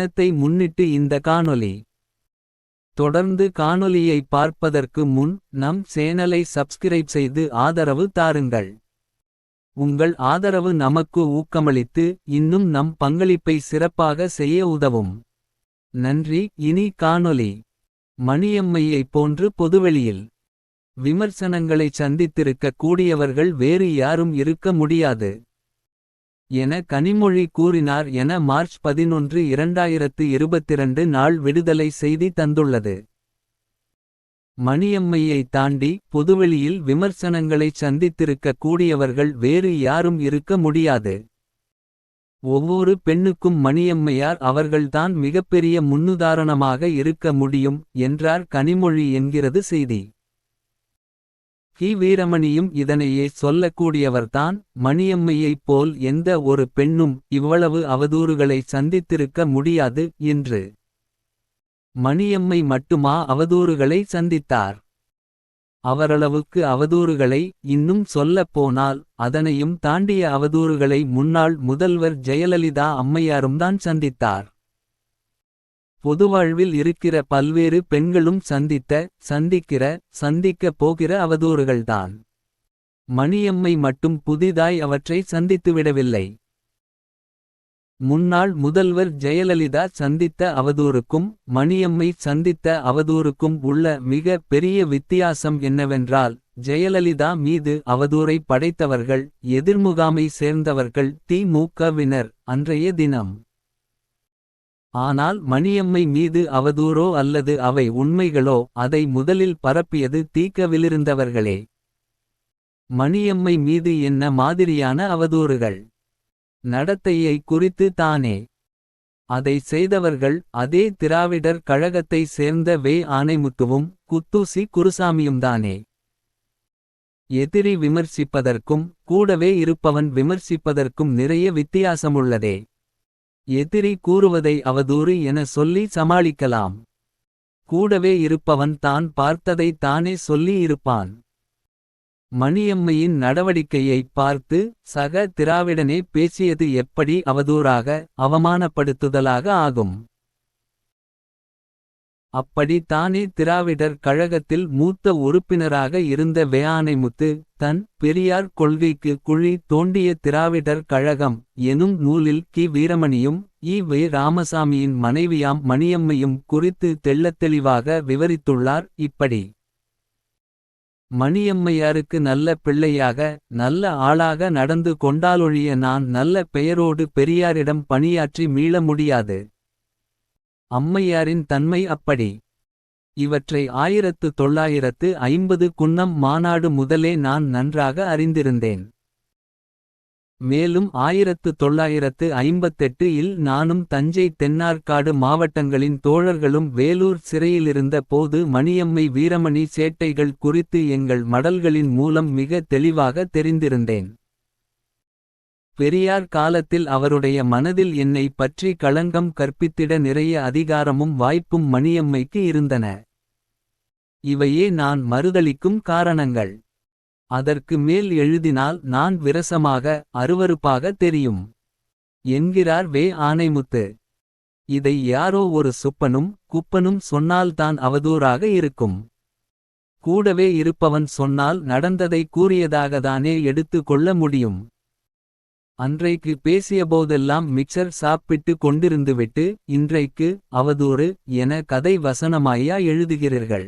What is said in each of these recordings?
தினத்தை முன்னிட்டு இந்த காணொலி தொடர்ந்து காணொலியை பார்ப்பதற்கு முன் நம் சேனலை சப்ஸ்கிரைப் செய்து ஆதரவு தாருங்கள். உங்கள் ஆதரவு நமக்கு ஊக்கமளித்து இன்னும் நம் பங்களிப்பை சிறப்பாக செய்ய உதவும். நன்றி இனி காணொலி மணியம்மையைப் போன்று பொதுவெளியில். விமர்சனங்களை சந்தித்திருக்க கூடியவர்கள் வேறு யாரும் இருக்க முடியாது. என கனிமொழி கூறினார் என மார்ச் பதினொன்று இரண்டாயிரத்து இருபத்திரண்டு நாள் விடுதலை செய்தி தந்துள்ளது. மணியம்மையை தாண்டி பொதுவெளியில் விமர்சனங்களை சந்தித்திருக்க கூடியவர்கள் வேறு யாரும் இருக்க முடியாது. ஒவ்வொரு பெண்ணுக்கும் மணியம்மையார் அவர்கள்தான் மிகப்பெரிய முன்னுதாரணமாக இருக்க முடியும் என்றார் கனிமொழி என்கிறது செய்தி. கி. வீரமணியும் இதனையே சொல்லக்கூடியவர்தான் மணியம்மையைப் போல் எந்த ஒரு பெண்ணும் இவ்வளவு அவதூறுகளை சந்தித்திருக்க முடியாது என்று. மணியம்மை மட்டுமா அவதூறுகளை சந்தித்தார்? அவரளவுக்கு அவதூறுகளை இன்னும் சொல்லப் போனால் அதனையும் தாண்டிய அவதூறுகளை முன்னாள் முதல்வர் ஜெயலலிதா அம்மையாரும்தான் சந்தித்தார். பொதுவாழ்வில் இருக்கிற பல்வேறு பெண்களும் சந்தித்த சந்திக்கிற சந்திக்கப் போகிற அவதூறுகள்தான். மணியம்மை மட்டும் புதிதாய் அவற்றை சந்தித்துவிடவில்லை முன்னாள் முதல்வர் ஜெயலலிதா சந்தித்த அவதூறுக்கும் மணியம்மை சந்தித்த அவதூறுக்கும் உள்ள மிக பெரிய வித்தியாசம் என்னவென்றால் ஜெயலலிதா மீது அவதூறை படைத்தவர்கள் எதிர்முகாமை சேர்ந்தவர்கள் திமுகவினர் அன்றைய தினம். ஆனால் மணியம்மை மீது அவதூறோ அல்லது அவை உண்மைகளோ அதை முதலில் பரப்பியது தீக்கவிலிருந்தவர்களே. மணியம்மை மீது என்ன மாதிரியான அவதூறுகள்? நடத்தையை குறித்து தானே. அதை செய்தவர்கள் அதே திராவிடர் கழகத்தை சேர்ந்த வே. ஆனைமுத்துவும் குத்தூசி குருசாமியும்தானே எதிரி விமர்சிப்பதற்கும் கூடவே இருப்பவன் விமர்சிப்பதற்கும் நிறைய வித்தியாசமுள்ளதே. எதிரி கூறுவதை அவதூறு என சொல்லி சமாளிக்கலாம். கூடவே இருப்பவன் தான் பார்த்ததை தானே சொல்லி இருப்பான். மணியம்மையின் நடவடிக்கையைப் பார்த்து சக திராவிடனே பேசியது எப்படி அவதூறாக அவமானப்படுத்துதலாக ஆகும். அப்படி தானே திராவிடர் கழகத்தில் மூத்த உறுப்பினராக இருந்த வேயானைமுத்து தன் பெரியார் கொள்கைக்கு குழி தோண்டிய திராவிடர் கழகம் எனும் நூலில் கி. வீரமணியும் இ. வே. ராமசாமியின் மனைவியாம் மணியம்மையும் குறித்து தெள்ளத்தெளிவாக விவரித்துள்ளார். இப்படி மணியம்மையாருக்கு நல்ல பிள்ளையாக நல்ல ஆளாக நடந்து கொண்டாலொழிய நான் நல்ல பெயரோடு பெரியாரிடம் பணியாற்றி மீள முடியாது. அம்மையாரின் தன்மை அப்படி. இவற்றை ஆயிரத்து தொள்ளாயிரத்து ஐம்பது குன்னம் மாநாடு முதலே நான் நன்றாக அறிந்திருந்தேன். மேலும் ஆயிரத்து தொள்ளாயிரத்து ஐம்பத்தெட்டு இல் நானும் தஞ்சை தென்னார்காடு மாவட்டங்களின் தோழர்களும் வேலூர் சிறையிலிருந்த போது மணியம்மை வீரமணி சேட்டைகள் குறித்து எங்கள் மடல்களின் மூலம் மிக தெளிவாக தெரிந்திருந்தேன். பெரியார் காலத்தில் அவருடைய மனதில் என்னை பற்றி களங்கம் கற்பித்திட நிறைய அதிகாரமும் வாய்ப்பும் மணியம்மைக்கு இருந்தன. இவையே நான் மறுதளிக்கும் காரணங்கள். அதற்கு மேல் எழுதினால் நான் விரசமாக அருவறுப்பாக தெரியும். என்கிறார் வே. ஆனைமுத்து. இதை யாரோ ஒரு சுப்பனும் குப்பனும் சொன்னால்தான் அவதூறாக இருக்கும். கூடவே இருப்பவன் சொன்னால் நடந்ததை கூறியதாகதானே எடுத்து கொள்ள முடியும். அன்றைக்கு பேசியபோதெல்லாம் மிக்சர் சாப்பிட்டு கொண்டிருந்துவிட்டு இன்றைக்கு அவதூறு என கதை வசனமாயா எழுதுகிறீர்கள்.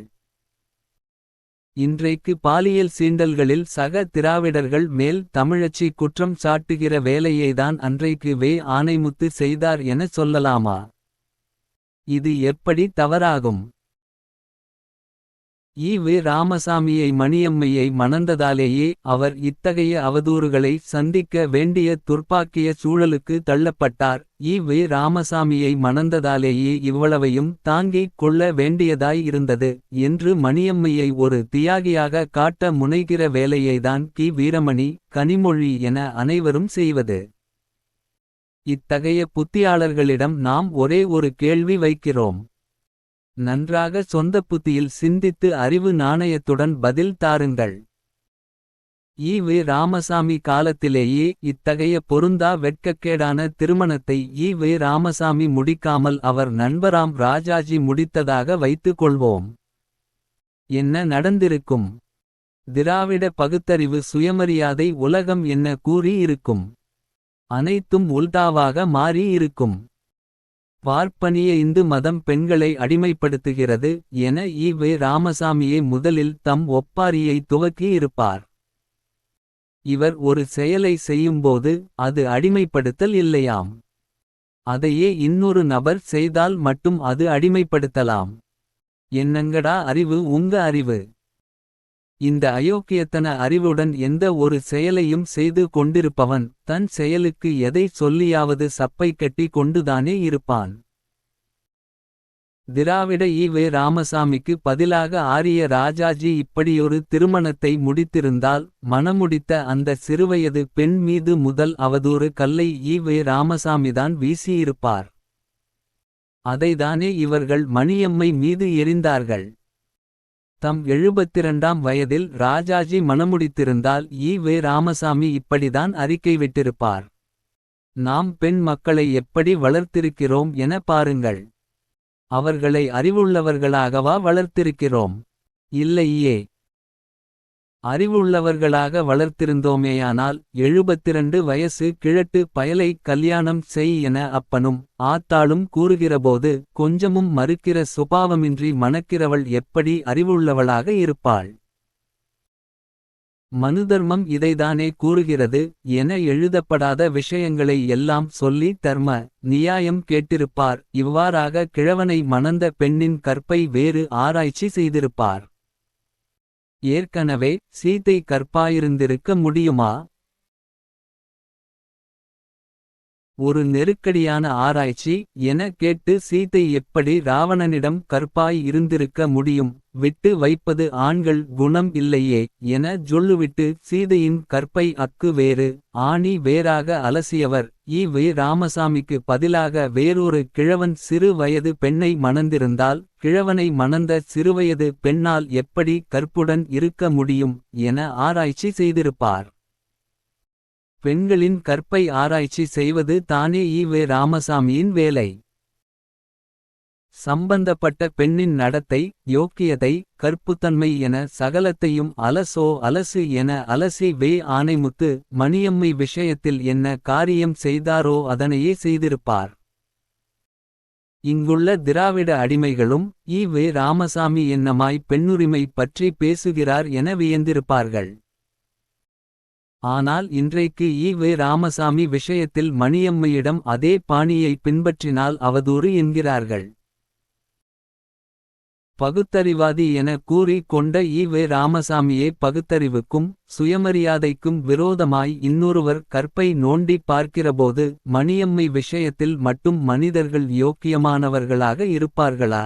இன்றைக்கு பாலியல் சீண்டல்களில் சக திராவிடர்கள் மேல் தமிழச்சி குற்றம் சாட்டுகிற வேலையைதான் அன்றைக்கு வே ஆனைமுத்து செய்தார் என சொல்லலாமா? இது எப்படி தவறாகும்? ஈ ராமசாமியை மணியம்மையை மணந்ததாலேயே அவர் இத்தகைய அவதூறுகளை சந்திக்க வேண்டிய துர்ப்பாக்கிய சூழலுக்கு தள்ளப்பட்டார். ஈ ராமசாமியை மணந்ததாலேயே இவ்வளவையும் தாங்கிக் கொள்ள வேண்டியதாய் இருந்தது என்று மணியம்மையை ஒரு தியாகியாக காட்ட முனைகிற வேலையைதான் கி. வீரமணி கனிமொழி என அனைவரும் செய்வது. இத்தகைய புத்தியாளர்களிடம் நாம் ஒரே ஒரு கேள்வி வைக்கிறோம். நன்றாக சொந்த புத்தியில் சிந்தித்து அறிவு நாணயத்துடன் பதில் தாருங்கள் ஈ வி ராமசாமி காலத்திலேயே இத்தகைய பொருந்தா வெட்கக்கேடான திருமணத்தை ஈ வி ராமசாமி முடிக்காமல் அவர் நண்பராம் ராஜாஜி முடித்ததாக வைத்துக் கொள்வோம். என்ன நடந்திருக்கும். திராவிட பகுத்தறிவு சுயமரியாதை உலகம் என்ன கூறி இருக்கும். அனைத்தும் உல்டாவாக மாறி இருக்கும். பார்ப்பனிய இந்து மதம் பெண்களை அடிமைப்படுத்துகிறது என ஈ.வே ராமசாமியே முதலில் தம் ஒப்பாரியை துவக்கி இருப்பார். இவர் ஒரு செயலை செய்யும்போது அது அடிமைப்படுத்தல் இல்லையாம். அதையே இன்னொரு நபர் செய்தால் மட்டும் அது அடிமைப்படுத்தலாம். என்னங்கடா அறிவு உங்க அறிவு. இந்த அயோக்கியத்தன அறிவுடன் எந்த ஒரு செயலையும் செய்து கொண்டிருப்பவன். தன் செயலுக்கு எதை சொல்லியாவது சப்பை கட்டி கொண்டுதானே இருப்பான். திராவிட ஈ.வே ராமசாமிக்கு பதிலாக ஆரிய ராஜாஜி இப்படியொரு திருமணத்தை முடித்திருந்தால். மணமுடித்த அந்த சிறுவயது பெண் மீது முதல் அவதூறு கல்லை ஈ.வே ராமசாமிதான் வீசியிருப்பார். அதைதானே இவர்கள் மணியம்மை மீது எறிந்தார்கள். தம் எழுபத்திரண்டாம் வயதில் ராஜாஜி மணமுடித்திருந்தால் வே ராமசாமி இப்படிதான் அறிக்கை விட்டிருப்பார். நாம் பெண் மக்களை எப்படி வளர்த்திருக்கிறோம் என பாருங்கள். அவர்களை அறிவுள்ளவர்களாகவா வளர்த்திருக்கிறோம். இல்லையே. அறிவுள்ளவர்களாக வளர்த்திருந்தோமேயானால். எழுபத்திரண்டு வயசு கிழட்டு பயலை கல்யாணம் செய் என அப்பனும். ஆத்தாளும் கூறுகிறபோது கொஞ்சமும் மறுக்கிற சுபாவமின்றி மணக்கிறவள் எப்படி அறிவுள்ளவளாக இருப்பாள். மனுதர்மம் இதைதானே கூறுகிறது என எழுதப்படாத விஷயங்களை எல்லாம் சொல்லி தர்ம. நியாயம் கேட்டிருப்பார் இவ்வாறாக கிழவனை மணந்த பெண்ணின் கற்பை வேறு ஆராய்ச்சி செய்திருப்பார். ஏற்கனவே சீதை கற்பாயிருந்திருக்க முடியுமா. ஒரு நெருக்கடியான ஆராய்ச்சி என கேட்டு சீதை எப்படி ராவணனிடம் கற்பாய் இருந்திருக்க முடியும். விட்டு வைப்பது ஆண்கள் குணம் இல்லையே என சொல்லுவிட்டு சீதையின் கற்பை அக்கு வேறு. ஆணி வேறாக அலசியவர் ஈ.வே ராமசாமிக்கு பதிலாக வேறொரு கிழவன் சிறு வயது பெண்ணை மணந்திருந்தால். கிழவனை மணந்த சிறுவயது பெண்ணால் எப்படி கற்புடன் இருக்க முடியும் என ஆராய்ச்சி செய்திருப்பார். பெண்களின் கற்பை ஆராய்ச்சி செய்வது தானே ஈ.வே ராமசாமியின் வேலை. சம்பந்தப்பட்ட பெண்ணின் நடத்தை யோக்கியதை கற்புத்தன்மை என சகலத்தையும் அலசோ அலசு என அலசி வே ஆனைமுத்து மணியம்மை விஷயத்தில் என்ன காரியம் செய்தாரோ அதனையே செய்திருப்பார். இங்குள்ள திராவிட அடிமைகளும் ஈ.வே ராமசாமி என்னமாய் பெண்ணுரிமை பற்றி பேசுகிறார் என வியந்திருப்பார்கள். ஆனால் இன்றைக்கு ஈ.வே ராமசாமி விஷயத்தில் மணியம்மையிடம் அதே பாணியை பின்பற்றினால் அவதூறு என்கிறார்கள். பகுத்தறிவாதி என கூறி கொண்ட ஈ.வே ராமசாமியே பகுத்தறிவுக்கும். சுயமரியாதைக்கும் விரோதமாய் இன்னொருவர் கற்பை நோண்டி பார்க்கிறபோது. மணியம்மை விஷயத்தில் மட்டும் மனிதர்கள் யோக்கியமானவர்களாக இருப்பார்களா.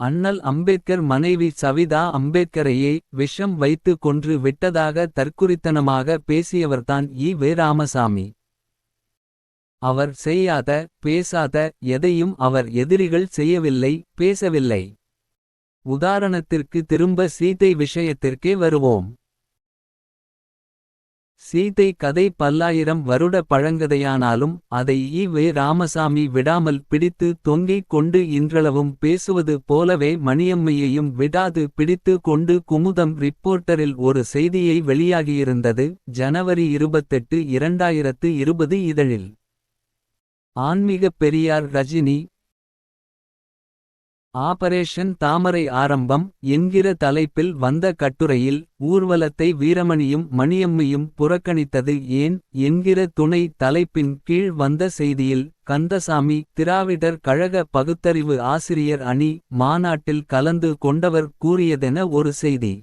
அண்ணல் அம்பேத்கர் மனைவி சவிதா அம்பேத்கரையே விஷம் வைத்து கொன்று விட்டதாக தற்குறித்தனமாக பேசியவர்தான் ஈ.வே ராமசாமி. அவர் செய்யாத பேசாத எதையும் அவர் எதிரிகள் செய்யவில்லை பேசவில்லை. உதாரணத்திற்கு திரும்ப சீதை விஷயத்திற்கே வருவோம். சீதை கதை பல்லாயிரம் வருட பழங்கதையானாலும் அதை ஈ.வே ராமசாமி விடாமல் பிடித்து தொங்கிக் கொண்டு இன்றளவும் பேசுவது போலவே மணியம்மையையும் விடாது பிடித்து கொண்டு குமுதம் ரிப்போர்ட்டரில் ஒரு செய்தியை வெளியாகியிருந்தது ஜனவரி 28 2020 இதழில். ஆன்மீகப் பெரியார் ரஜினி ஆபரேஷன் தாமரை ஆரம்பம் என்கிற தலைப்பில் வந்த கட்டுரையில் ஊர்வலத்தை வீரமணியும் மணியம்மையும் புறக்கணித்தது ஏன் என்கிற துணை தலைப்பின் கீழ் வந்த செய்தியில் கந்தசாமி திராவிடர் கழக பகுத்தறிவு ஆசிரியர் அணி மாநாட்டில் கலந்து கொண்டவர் கூறியதென ஒரு செய்தி.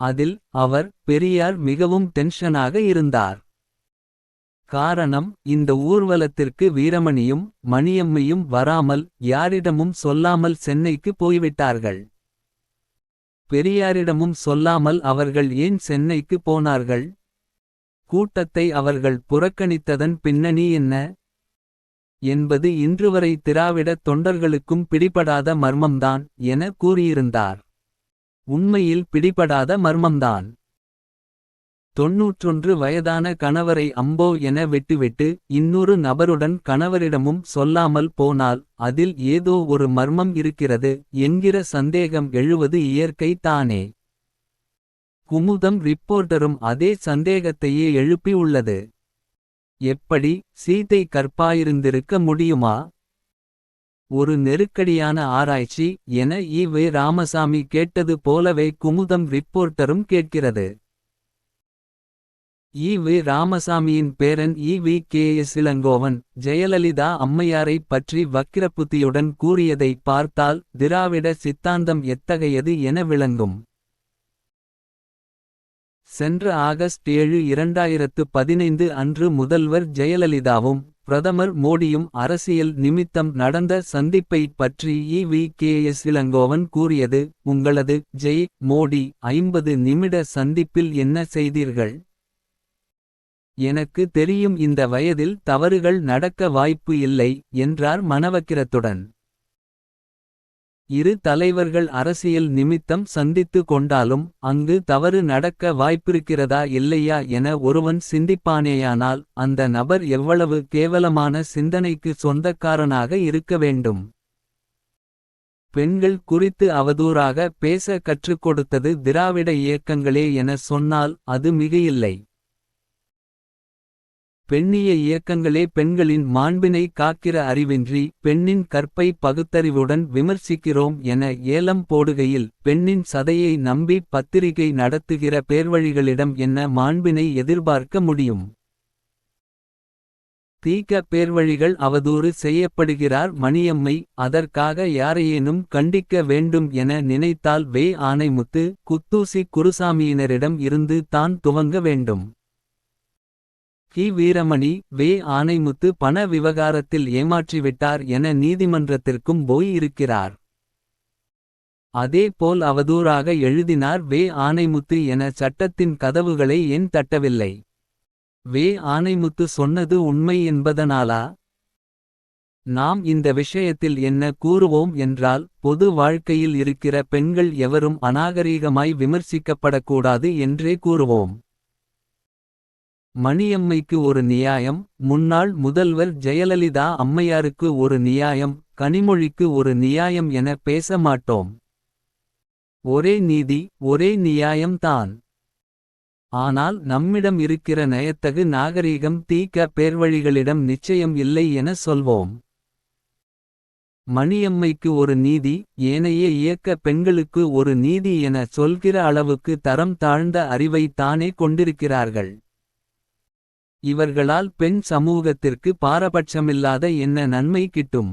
அதில் அவர் பெரியார் மிகவும் டென்ஷனாக இருந்தார். காரணம் இந்த ஊர்வலத்திற்கு வீரமணியும் மணியம்மையும் வராமல் யாரிடமும் சொல்லாமல் சென்னைக்கு போய்விட்டார்கள். பெரியாரிடமும் சொல்லாமல் அவர்கள் ஏன் சென்னைக்கு போனார்கள். கூட்டத்தை அவர்கள் புறக்கணித்ததன் பின்னணி என்ன. என்பது இன்றுவரை திராவிட தொண்டர்களுக்கும் பிடிபடாத மர்மம்தான் என கூறியிருந்தார். உண்மையில் பிடிபடாத மர்மம்தான் தொன்னூற்றொன்று வயதான கணவரை அம்போ என வெட்டுவிட்டு இன்னொரு நபருடன் கணவரிடமும் சொல்லாமல் போனால் அதில் ஏதோ ஒரு மர்மம் இருக்கிறது என்கிற சந்தேகம் எழுவது இயற்கை தானே. குமுதம் ரிப்போர்ட்டரும் அதே சந்தேகத்தையே எழுப்பி உள்ளது. எப்படி சீதை கற்பாயிருந்திருக்க முடியுமா? ஒரு நெருக்கடியான ஆராய்ச்சி என ஈ வே ராமசாமி கேட்டது போலவே குமுதம் ரிப்போர்ட்டரும் கேட்கிறது. ஈ வி ராமசாமியின் பேரன் E V K S Elangovan Jayalalithaa அம்மையாரைப் பற்றி வக்கிரப்புத்தியுடன் கூறியதை பார்த்தால் திராவிட சித்தாந்தம் எத்தகையது என விளங்கும். சென்ற ஆகஸ்ட் ஏழு இரண்டாயிரத்து பதினைந்து அன்று முதல்வர் ஜெயலலிதாவும் பிரதமர் மோடியும் அரசியல் நிமித்தம் நடந்த சந்திப்பை பற்றி E V K S Elangovan கூறியது உங்களது ஜெய் மோடி ஐம்பது நிமிட சந்திப்பில் என்ன செய்தீர்கள்? எனக்கு தெரியும் இந்த வயதில் தவறுகள் நடக்க வாய்ப்பு இல்லை என்றார் மனவக்கிரத்துடன். இரு தலைவர்கள் அரசியல் நிமித்தம் சந்தித்து கொண்டாலும் அங்கு தவறு நடக்க வாய்ப்பிருக்கிறதா இல்லையா என ஒருவன் சிந்திப்பானேயானால் அந்த நபர் எவ்வளவு கேவலமான சிந்தனைக்கு சொந்தக்காரனாக இருக்க வேண்டும். பெண்கள் குறித்து அவதூறாக பேச கற்றுக் கொடுத்தது திராவிட இயக்கங்களே என சொன்னால் அது மிகையில்லை. பெண்ணிய இயக்கங்களே பெண்களின் மாண்பினை காக்கிற அறிவின்றி பெண்ணின் கற்பை பகுத்தறிவுடன் விமர்சிக்கிறோம் என ஏலம் போடுகையில் பெண்ணின் சதையை நம்பி பத்திரிகை நடத்துகிற பேர்வழிகளிடம் என்ன மாண்பினை எதிர்பார்க்க முடியும்? தீக்க பேர்வழிகள் அவதூறு செய்யப்படுகிறார் மணியம்மை அதற்காக யாரையேனும் கண்டிக்க வேண்டும் என நினைத்தால் வே ஆணைமுத்து குத்தூசி குருசாமியினரிடம் இருந்து தான் துவங்க வேண்டும். கி. வீரமணி வே. ஆனைமுத்து பண விவகாரத்தில் ஏமாற்றிவிட்டார் என நீதிமன்றத்திற்கும் போய் இருக்கிறார். அதே போல் அவதூறாக எழுதினார் வே. ஆனைமுத்து என சட்டத்தின் கதவுகளை ஏன் தட்டவில்லை? வே. ஆனைமுத்து சொன்னது உண்மை என்பதனாலா? நாம் இந்த விஷயத்தில் என்ன கூறுவோம் என்றால் பொது வாழ்க்கையில் இருக்கிற பெண்கள் எவரும் அநாகரீகமாய் விமர்சிக்கப்படக்கூடாது என்றே கூறுவோம். மணியம்மைக்கு ஒரு நியாயம் முன்னாள் முதல்வர் ஜெயலலிதா அம்மையாருக்கு ஒரு நியாயம் கனிமொழிக்கு ஒரு நியாயம் என பேச மாட்டோம். ஒரே நீதி ஒரே நியாயம் தான் ஆனால் நம்மிடம் இருக்கிற நயத்தகு நாகரீகம் தீக்க பேர்வழிகளிடம் நிச்சயம் இல்லை என சொல்வோம். மணியம்மைக்கு ஒரு நீதி ஏனைய இயக்க பெண்களுக்கு ஒரு நீதி என சொல்கிற அளவுக்கு தரம் தாழ்ந்த அறிவை தானே கொண்டிருக்கிறார்கள். இவர்களால் பெண் சமூகத்திற்கு பாரபட்சமில்லாத என்ன நன்மை கிட்டும்?